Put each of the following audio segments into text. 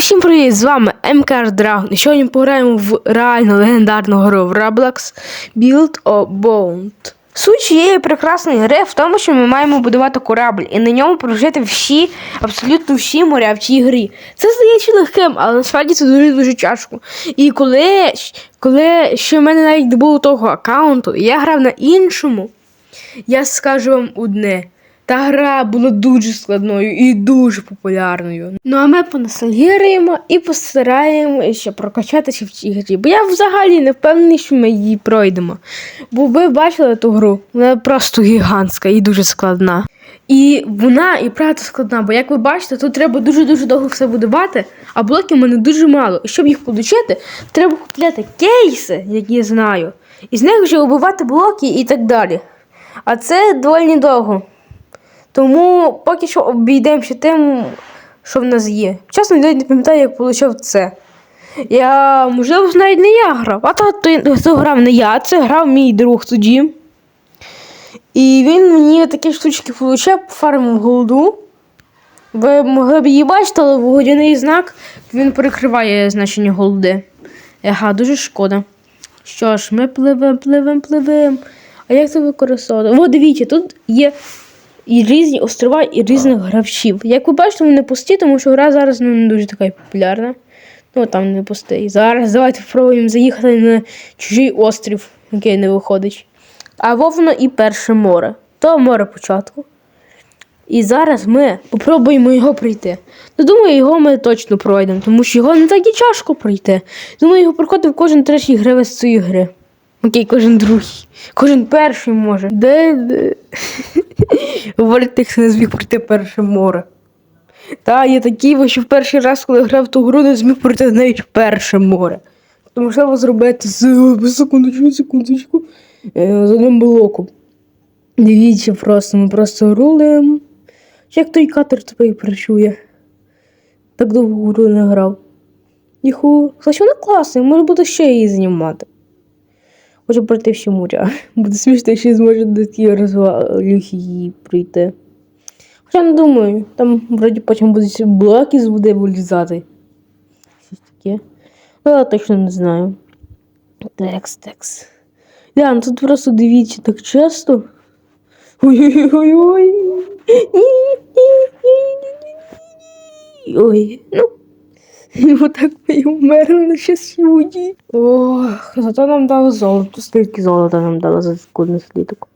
Усім привіт! З вами МКР Драгон. І сьогодні пограємо в реально легендарну гру в Roblox Build or Bound. Суть цієї прекрасної гри в тому, що ми маємо будувати корабль і на ньому прожити всі, абсолютно всі моря в цій грі. Це здається легким, але насправді це дуже дуже тяжко. І коли, коли ще в мене навіть не було того аккаунту, і я грав на іншому, я скажу вам одне. Та гра була дуже складною і дуже популярною. Ну а ми поностальгіруємо і постараємося прокачатися в цій грі. Бо я взагалі не впевнений, що ми її пройдемо. Бо ви бачили ту гру, вона просто гігантська і дуже складна. І вона і правда складна, бо як ви бачите, тут треба дуже-дуже довго все будувати, а блоків в мене дуже мало. І щоб їх отримати, треба купляти кейси, які я знаю, і з них вже оббивати блоки і так далі. А це доволі довго. Тому поки що обійдемося тим, що в нас є. Чесно, я не пам'ятаю, як отримав це. Я, можливо, навіть не я грав. А то, то, то грав не я, це грав мій друг тоді. І він мені такі штучки получав, фармив голду. Ви могли б її бачити, але водяний знак він перекриває значення голди. Ага, дуже шкода. Що ж, ми пливем, пливем, пливем. А як це використовувати? О, дивіться, тут є і різні острова, і різних гравців. Як ви бачите, вони не пусті, тому що гра зараз ну, не дуже така популярна. Ну, там не пустий. Зараз давайте спробуємо заїхати на чужий острів, який не виходить. А вовно і перше море. То море початку. І зараз ми спробуємо його пройти. Ну, думаю, його ми точно пройдемо, тому що його не так і тяжко пройти. Думаю, його проходив кожен третій гравець цієї гри. Окей, кожен другий. Кожен перший може. Де. де? Тих не зміг пройти перше море. Та, є такі, що в перший раз, коли грав ту гру, не зміг пройти навіть перше море. То можливо зробити з секундочку, секундочку. е, З одним блоком. Дивіться, просто ми просто рулимо. Як той катер тепер працює. Так довго гру не грав. Їху. Кстати, вона класна, може буде ще її знімати. Хочу пройти всі моря. Буде смішно, якщо зможе до такі розвалюхи її пройти. Хоча не думаю, там вроді потім будуть блоки з води вилізати. Щось таке. Ну, я точно не знаю. Текс, текс. Да, ну тут просто дивіться так часто. Ой-ой-ой. Ой, ну. І отак ми і вмерли на щасливі. Ох, зато нам дали золото. Скільки золота нам дали за секундний слідок.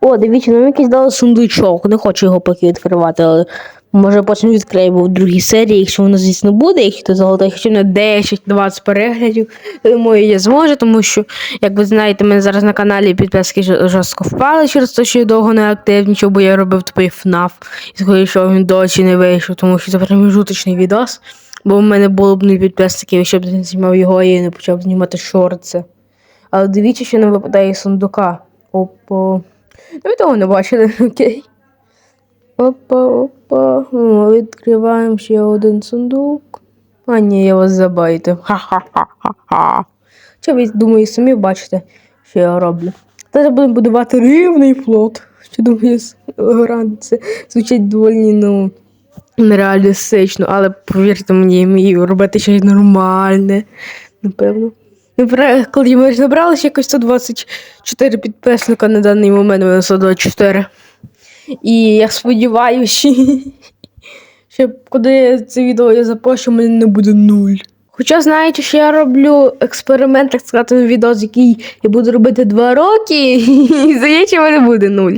О, дивіться, нам якийсь дали сундучок. Не хочу його поки відкривати, але може потім відкриємо в другій серії, якщо воно, звісно, буде, якщо то золото, якщо на 10-20 переглядів, думаю, я зможу, тому що, як ви знаєте, мене зараз на каналі підписки жорстко впали через те, що я довго не активнічав, бо я робив тупий ФНАФ. І скоріше, він досі не вийшов, тому що це промежуточний відос. Бо в мене було б не підписників, якщо б не знімав його і не почав знімати шорти. Але дивіться, що не випадає з сундука. Опа. Ну, ви того не бачили, окей. Опа, опа. О, відкриваємо ще один сундук. А ні, я вас забайтив. Ха-ха-ха-ха-ха. Чи ви думаю, самі бачите, що я роблю? Зараз будемо будувати рівний флот. Що думаю, гра це звучить доволі, ну нереалістично, але повірте мені, я вмію робити щось нормальне, напевно. Наприклад, коли ми ж набрали ще якось 124 підписника на даний момент, у мене 124. І я сподіваюся, що коли це відео я запущу, мене не буде нуль. Хоча знаєте, що я роблю експеримент, так сказати, відео, який я буду робити два роки, і здається, в мене буде нуль.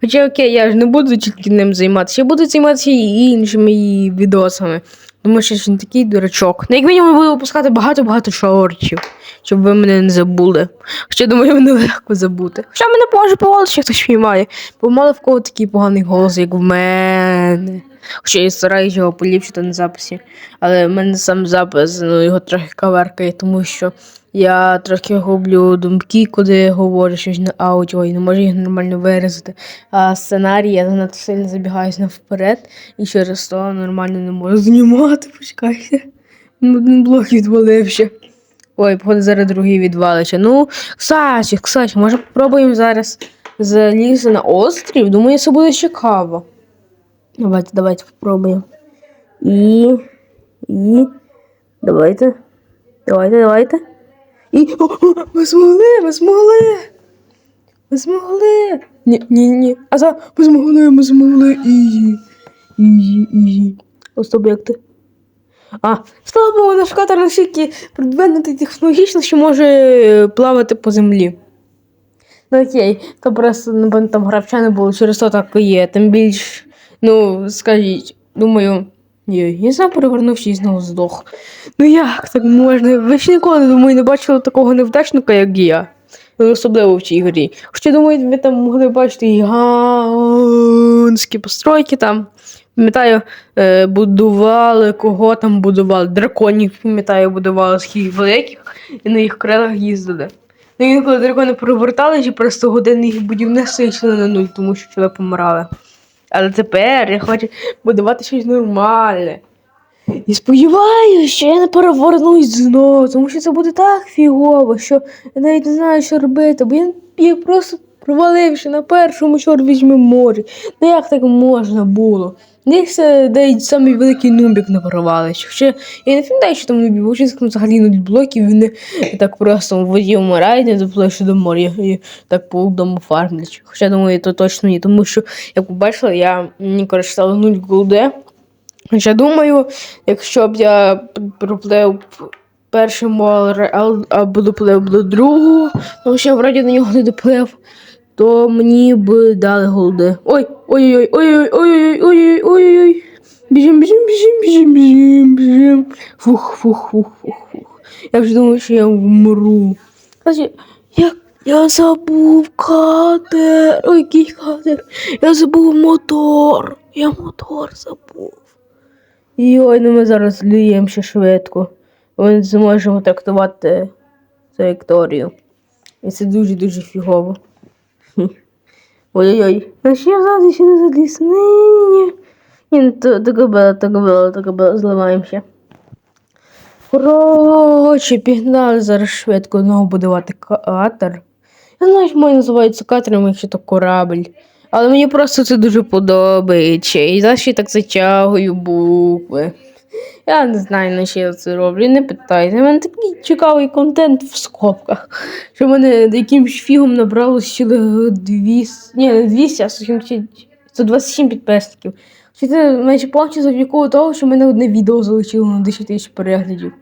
Хоча окей, я ж не буду тільки ним займатися, я буду займатися і іншими і відосами. Тому що ж не такий дурачок. Ну, як мінімум, буду випускати багато-багато шортів, щоб ви мене не забули. Хоча думаю, мене легко забути. Хоча мене може повалити, що хтось піймає. Бо мало в кого такий поганий голос, як в мене. Хоча я стараюся його поліпшити на записі. Але в мене сам запис, ну, його трохи каверкає, тому що я трохи гублю думки, я говорю щось на аудіо і не можу їх нормально виразити. А сценарій я занадто сильно забігаюся вперед і через то нормально не можу знімати. Почекайте. Один блок відвалився. Ой, походу, зараз другий відвалиться. Ну, кстати, кстати, може попробуємо зараз залізти на острів. Думаю, це буде цікаво. Давайте, давайте попробуємо. І. І. Давайте. Давайте, давайте. І. О, о, ми змогли, ми змогли. Ми змогли. Ні, ні, ні. А за ми змогли, ми змогли. Ізі. Ізі, ізі. Ось об'єкти. А, слава Богу, наш катер настільки продвинутий технологічно, що може е, плавати по землі. Ну окей, то просто напевно, там гравча не було, через то так і є. Тим більш, ну, скажіть, думаю, ні, я сам перевернувся і знову здох. Ну як так можна? Ви ж ніколи, думаю, не бачили такого невдачника, як я. Ну, Особливо в цій грі. Хоча, думаю, ви там могли бачити гігантські постройки там. Пам'ятаю, е, будували, кого там будували. Драконів, пам'ятаю, будували скільки великих і на їх крилах їздили. Ну, інколи дракони переверталися, і просто години їх будівництва йшли на нуль, тому що чоли помирали. Але тепер я хочу будувати щось нормальне. І сподіваюся, що я не перевернусь знову, тому що це буде так фігово, що я навіть не знаю, що робити, бо я, я просто провалився на першому чорт візьми морі. Ну як так можна було? Десь це навіть самий великий нубік не провалився. Хоча я не пам'ятаю, що там нубі, бо чесно, взагалі нуль блоків, вони так просто в воді вмирають, не доплиш до моря і так по дому фармлять. Хоча думаю, то точно ні, тому що, як побачила, я мені користувала нуль голде. Хоча думаю, якщо б я проплив перший море, або доплив до другого, тому що я вроді на нього не доплив, то мені б дали голди. Ой, ой-ой-ой, ой-ой, ой-ой, ой-ой, ой-ой. Біжим, біжим, біжим, біжим, біжим, біжим. Фух, фух, фух, фух, фух. Я вже думаю, що я вмру. Кстати, я, я забув катер. Ой, який катер. Я забув мотор. Я мотор забув. Йой, ну ми зараз зліємо ще швидко. Ми зможемо трактувати траєкторію. І це дуже-дуже фігово. Ой-ой-ой. А ще взагалі ще не заліз. Ні, то, то кобила, то кобила, то кобила, зливаємося. Коротше, пігнали зараз швидко знову будувати катер. Я знаю, що мої називаються катером, якщо то корабль. Але мені просто це дуже подобається. І зараз ще так затягую букви. Я не знаю, на що я це роблю, не питайте. У мене такий цікавий контент в скобках. Що мене якимсь фігом набралось цілих 200, ні, не 200, а 127 підписників. Чи це майже повністю завдяки того, що в мене одне відео залишило на 10 тисяч переглядів.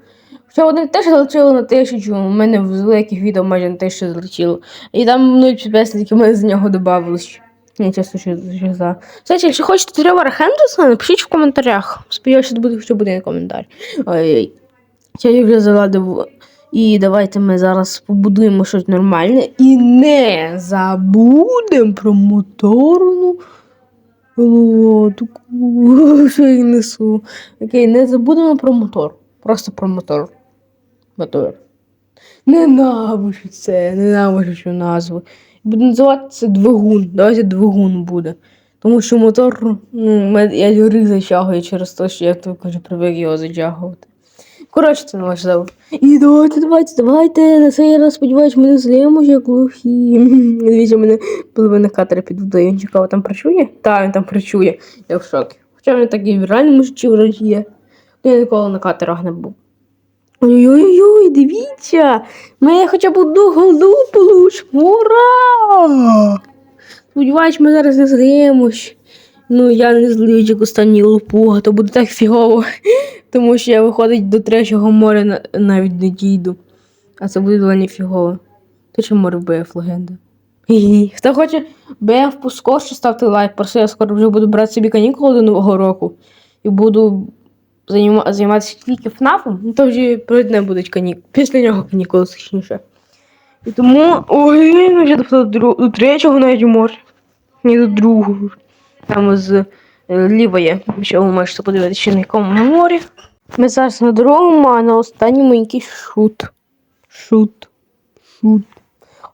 Хоча одне теж залишило на тисячу, у мене в великих відео майже на тисячу залетіло. І там 0 підписників, мене з нього додавалось. Ні, чесно, що, що за. Кстати, якщо хочете Тревора Хендрісона, напишіть в коментарях. Сподіваюся, що буде, що буде коментар. Ой-ой. Я вже заладив. І давайте ми зараз побудуємо щось нормальне і не забудемо про моторну лодку. Що я несу. Окей, не забудемо про мотор. Просто про мотор. Мотор. Ненавижу це, ненавижу цю назву. Буде називатися двигун. Давайте двигун буде. Тому що мотор, ну, я люри затягую через те, що я так кажу, привик його затягувати. Коротше, це не важливо. І давайте, давайте, давайте. На цей раз сподіваюсь, ми не зліємо, як глухі. Дивіться, мене половина катера під водою. Він цікаво, там працює? Так, він там працює. Я в шокі. Хоча він такий в реальному вроді є. Я ніколи на катерах не був. Ой-ой-ой, дивіться! Ми хоча б одну голду получимо. Ура! Сподіваюсь, ми зараз не зліємось. Ну, я не злиюсь, як останній лопуга, то буде так фігово. Тому що я виходить до третього моря навіть не дійду. А це буде доволі фігово. Ти чи море БФ легенда? Хто хоче БФ поскорше, ставте лайк. Просто я скоро вже буду брати собі канікули до Нового року. І буду займатися тільки ФНАФом. Ну то вже перед будуть канікули. Після нього канікули, точніше. І тому. Ой, ну вже до, до третього навіть може. Ні, до другого. Там з е, лівої. Що ви можете подивитися ще на якому на морі. Ми зараз на другому, а на останньому якийсь шут. Шут. Шут.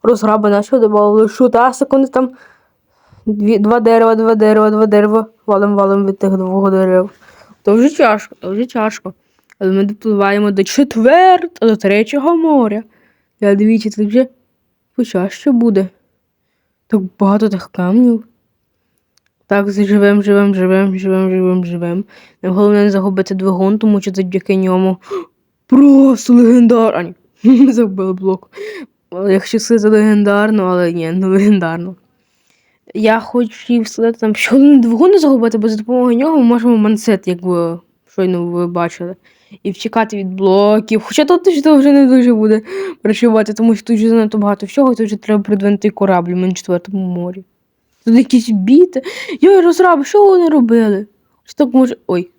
Розграби нашого додавали шут, а секунди там. Дві, два дерева, два дерева, два дерева. Валом валом від тих двох дерев. То вже тяжко, то вже тяжко. Але ми допливаємо до четвертого, до третього моря. Я дивіться, це вже почаще буде. Так багато тих камнів. Так, живем, живем, живем, живем, живем, живем. Головне не загубити двигун, тому що завдяки ньому Просто легендар. А, ні. Забив блок. Якщо це легендарно, але ні, не легендарно. Я хотів сказати там, що двигун не загубити, бо за допомогою нього ми можемо мансет, як ви щойно ви бачили. І втікати від блоків. Хоча тут точно вже не дуже буде працювати, тому що тут вже занадто багато всього, тут вже треба придвинути корабль на четвертому морі. Тут якісь біти. Йой, розраби, що вони робили? Що так може. Ой.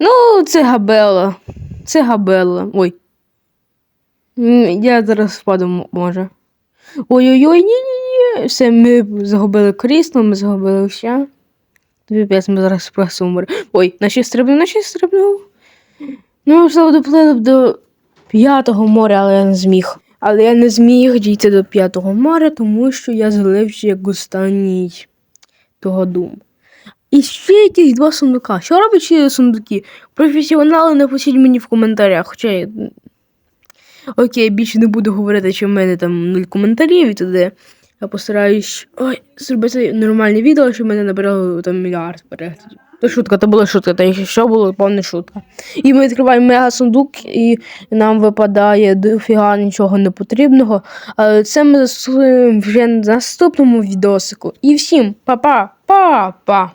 Ну, це габела. Це габела. Ой. Я зараз впаду, може. Ой-ой-ой, ні-ні-ні. Все, ми загубили крісло, ми загубили все. Піпець, ми зараз просто умер. Ой, наші стрибнув, наші стрибнув. Ну, можливо, доплили б до п'ятого моря, але я не зміг. Але я не зміг дійти до п'ятого моря, тому що я злився як останній того дум. І ще якісь два сундука. Що роблять ці сундуки? Професіонали напишіть мені в коментарях. Хоча я... Окей, більше не буду говорити, що в мене там нуль коментарів і туди. Я постараюсь ой, зробити нормальне відео, щоб мене набрало там мільярд переглядів. То шутка, то була шутка, та що було, повна шутка. І ми відкриваємо мега сундук, і нам випадає дофіга нічого непотрібного. Але це ми застосуємо вже в наступному відосику. І всім па-па, па-па!